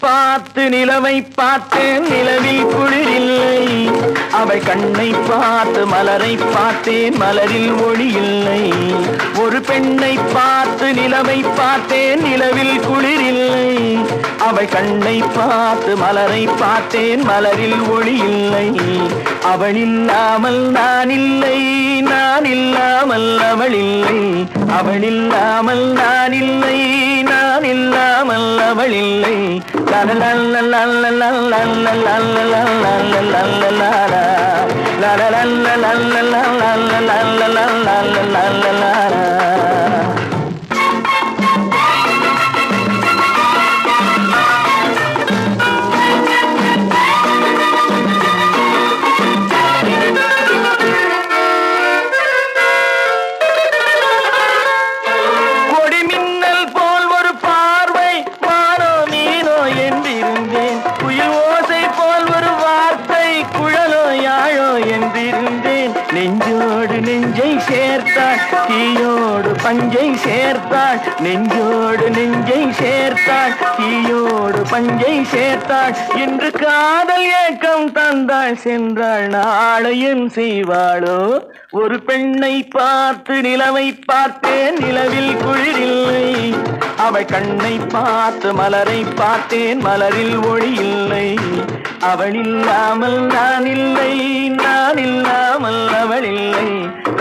பார்த்து நிலவை பார்த்தேன் நிலவில் குளிரில்லை. அவள் கண்ணை பார்த்து மலரை பார்த்தேன் மலரில் ஒளி இல்லை. ஒரு பெண்ணை பார்த்து நிலவை பார்த்தேன் நிலவில் குளிரில்லை. அவள் கண்ணை பார்த்து மலரை பார்த்தேன் மலரில் ஒளி இல்லை. அவள் இல்லாமல் நான் இல்லை நான் இல்லாமல் அவள் இல்லை. அவள் இல்லாமல் நான் இல்லை நான் இல்லை வல்லவள் இல்லை லலலல்ல பஞ்சை சேர்த்தாள். தீயோடு பஞ்சை சேர்த்தாள். நெஞ்சோடு நெஞ்சை சேர்த்தாள். தீயோடு பஞ்சை சேர்த்தாள். இன்று காதல் ஏக்கம் தந்தாள். சென்றாள் நாளையும் செய்வாளோ? ஒரு பெண்ணை பார்த்து நிலவை பார்த்தேன். நிலவில் குளிரில்லை அவள் கண்ணை பார்த்து மலரை பார்த்தேன். மலரில் ஒளி இல்லை. அவள் இல்லாமல் நான் இல்லை. நான் இல்லாமல் அவள் இல்லை.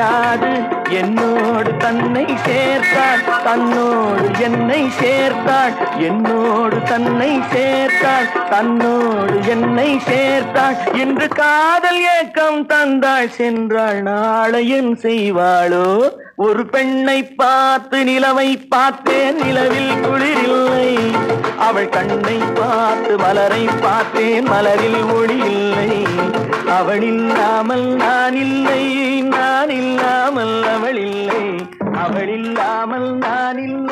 குறையாது என்னோடு தன்னை சேர்த்தாள். தன்னோடு என்னை சேர்த்தாள். என்னோடு தன்னை சேர்த்தாள். தன்னோடு என்னை சேர்த்தாள். இன்று காதல் ஏக்கம் தந்தாள். சென்றாள் நாளையும் செய்வாளோ? ஒரு பெண்ணை பார்த்து நிலவை பார்த்தேன். நிலவில் குளிரில்லை. அவள் கண்ணை பார்த்து மலரை பார்த்தேன். மலரில் ஒளி இல்லை. அவள் இல்லாமல் நான் இல்லை. இல்லை அவள் இல்லாமல் நான் இல்லை.